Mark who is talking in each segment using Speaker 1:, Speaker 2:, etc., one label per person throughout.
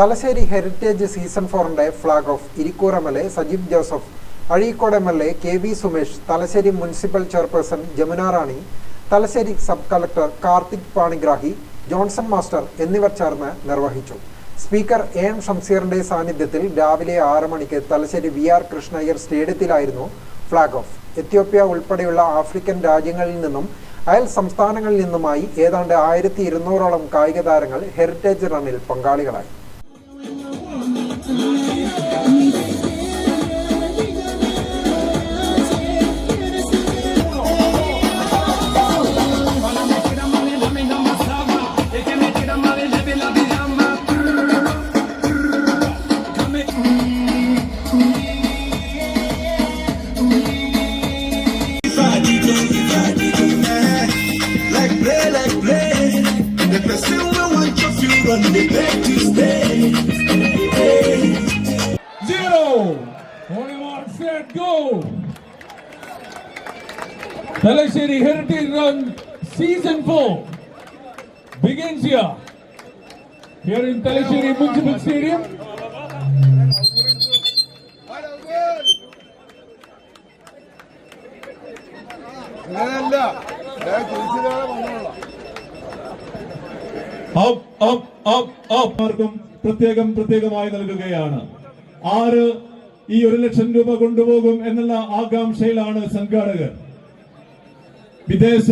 Speaker 1: Thalassery heritage season ഫോറിന്റെ flag off Irikkur M L Joseph Azhikode M L K V Sumesh Thalassery municipal chairperson Jamuna Rani Thalassery sub collector Karthik Panigrahi Johnson master എന്നിവർ ചേർന്ന് നിർവഹിച്ചു. Speaker A M ഷംസീറിന്റെ സാന്നിധ്യത്തിൽ രാവിലെ ആറ് മണിക്ക് Thalassery V R Krishna Iyer സ്റ്റേഡിയത്തിലായിരുന്നു flag off. Ethiopia ഉൾപ്പെടെയുള്ള African രാജ്യങ്ങളിൽ നിന്നും അയൽ സംസ്ഥാനങ്ങളിൽ നിന്നുമായി ഏതാണ്ട് ആയിരത്തി ഇരുന്നൂറോളം കായിക താരങ്ങൾ ഹെറിറ്റേജ് റണ്ണിൽ പങ്കാളികളായി.
Speaker 2: the
Speaker 3: night. Talasheri Heritage Run Season 4 begins here. Here in Talasheri Municipal Stadium.
Speaker 4: പ്രത്യേകം പ്രത്യേകമായി നൽകുകയാണ് ആര് ഈ ഒരു ലക്ഷം രൂപ കൊണ്ടുപോകും എന്നുള്ള ആകാംക്ഷയിലാണ് സംഘാടകർ വിദേശ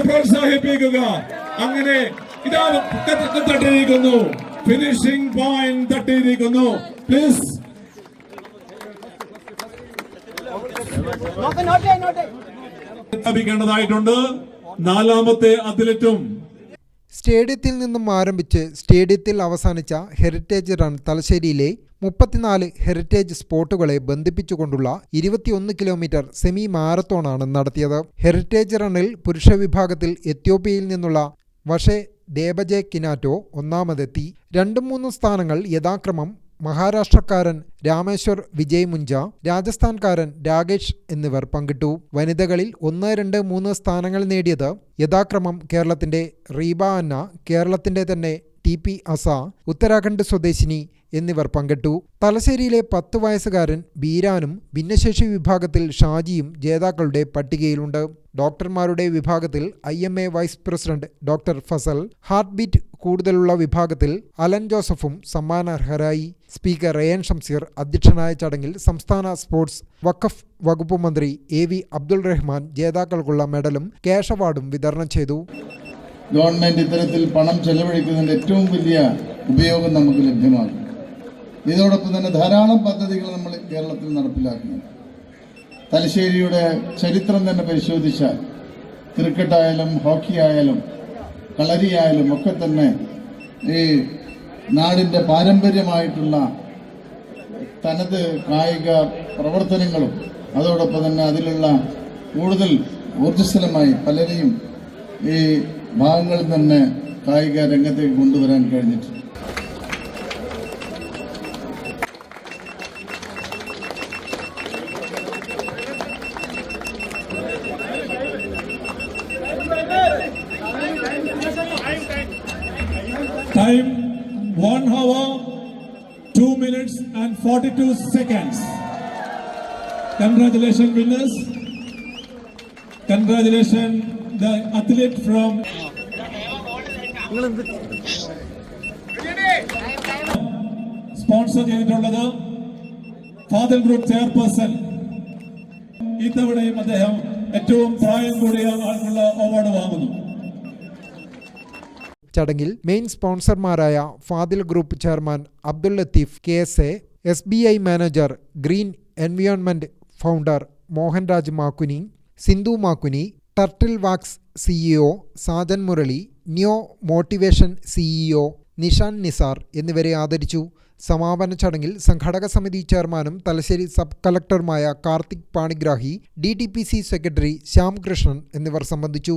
Speaker 4: പ്രോത്സാഹിപ്പിക്കുക. അങ്ങനെ ഇതാ തട്ടിയിരിക്കുന്നു. ഫിനിഷിംഗ് പോയിന്റ് തട്ടിയിരിക്കുന്നു. പ്ലീസ് ായിട്ടുണ്ട് നാലാമത്തെ അത്ലറ്റും
Speaker 1: സ്റ്റേഡിയത്തിൽ നിന്നും ആരംഭിച്ച് സ്റ്റേഡിയത്തിൽ അവസാനിച്ച ഹെറിറ്റേജ് റൺ തലശ്ശേരിയിലെ മുപ്പത്തിനാല് ഹെറിറ്റേജ് സ്പോട്ടുകളെ ബന്ധിപ്പിച്ചുകൊണ്ടുള്ള ഇരുപത്തിയൊന്ന് കിലോമീറ്റർ സെമി മാരത്തോണാണ് നടത്തിയത്. ഹെറിറ്റേജ് റണ്ണിൽ പുരുഷ വിഭാഗത്തിൽ എത്യോപ്യയിൽ നിന്നുള്ള വഷെ ദേബജെ കിനാറ്റോ ഒന്നാമതെത്തി. രണ്ടും മൂന്നും സ്ഥാനങ്ങൾ യഥാക്രമം മഹാരാഷ്ട്രക്കാരൻ രാമേശ്വർ വിജയ് മുഞ്ച രാജസ്ഥാൻകാരൻ രാകേഷ് എന്നിവർ പങ്കിട്ടു. വനിതകളിൽ ഒന്ന് രണ്ട് മൂന്ന് സ്ഥാനങ്ങൾ നേടിയത് യഥാക്രമം കേരളത്തിന്റെ റീബ അന്ന കേരളത്തിന്റെ തന്നെ ടി പി അസ ഉത്തരാഖണ്ഡ് സ്വദേശിനി എന്നിവർ പങ്കിട്ടു. തലശ്ശേരിയിലെ പത്ത് വയസ്സുകാരൻ ബീരാനും ഭിന്നശേഷി വിഭാഗത്തിൽ ഷാജിയും ജേതാക്കളുടെ പട്ടികയിലുണ്ട്. ഡോക്ടർമാരുടെ വിഭാഗത്തിൽ I M A vice president doctor Fazal heart beat കൂടുതലുള്ള വിഭാഗത്തിൽ അലൻ ജോസഫും സമ്മാനാർഹരായി. സ്പീക്കർ റയൻ ഷംസീർ അധ്യക്ഷനായ ചടങ്ങിൽ സംസ്ഥാന സ്പോർട്സ് വഖഫ് വകുപ്പ് മന്ത്രി എ വി അബ്ദുൾ റഹ്മാൻ ജേതാക്കൾക്കുള്ള മെഡലും ക്യാഷ് അവാർഡും വിതരണം ചെയ്തു.
Speaker 5: ഗവൺമെന്റ് ഇത്തരത്തിൽ പണം ചെലവഴിക്കുന്നതിന്റെ ഏറ്റവും വലിയ ഉപയോഗം നമുക്ക് ലഭ്യമാകും. ഇതോടൊപ്പം തന്നെ ധാരാളം പദ്ധതികൾ നമ്മൾ കേരളത്തിൽ നടപ്പിലാക്കുന്നുണ്ട്. തലശ്ശേരിയുടെ ചരിത്രം തന്നെ പരിശോധിച്ചാൽ ക്രിക്കറ്റ് ആയാലും ഹോക്കി ആയാലും കളരിയായാലും ഒക്കെ തന്നെ ഈ നാടിന്റെ പാരമ്പര്യമായിട്ടുള്ള തനത് കായിക പ്രവർത്തനങ്ങളും അതോടൊപ്പം തന്നെ അതിലുള്ള കൂടുതൽ ഊർജസ്വലമായി പലരെയും ഈ ഭാഗങ്ങളിൽ തന്നെ കായിക രംഗത്തേക്ക് കൊണ്ടുവരാൻ കഴിഞ്ഞിട്ടുണ്ട്
Speaker 4: Time one hour, two minutes and 42 seconds. Congratulations, winners. Congratulations, the athlete from. Sponsor ചെയ്തിട്ടുള്ളത് ഫാദർ ഗ്രൂപ്പ് ചെയർപേഴ്സൺ ഇത്തവണയും അദ്ദേഹം ഏറ്റവും പ്രായം കൂടിയ ആൾക്കുള്ള അവാർഡ് വാങ്ങുന്നു
Speaker 1: ചടങ്ങിൽ main സ്പോൺസർമാരായ Fadil group chairman Abdul Latheef K S A S B I manager green environment founder Mohanraj Makkuni Sindhu Makkuni turtle wax CEO Sajan Murali neo motivation CEO Nishan Nisar എന്നിവരെ ആദരിച്ചു. സമാപന ചടങ്ങിൽ സംഘാടക സമിതി ചെയർമാനും Thalassery sub കളക്ടറുമായ Karthik Panigrahi D secretary Shyamkrishnan എന്നിവർ സംബന്ധിച്ചു.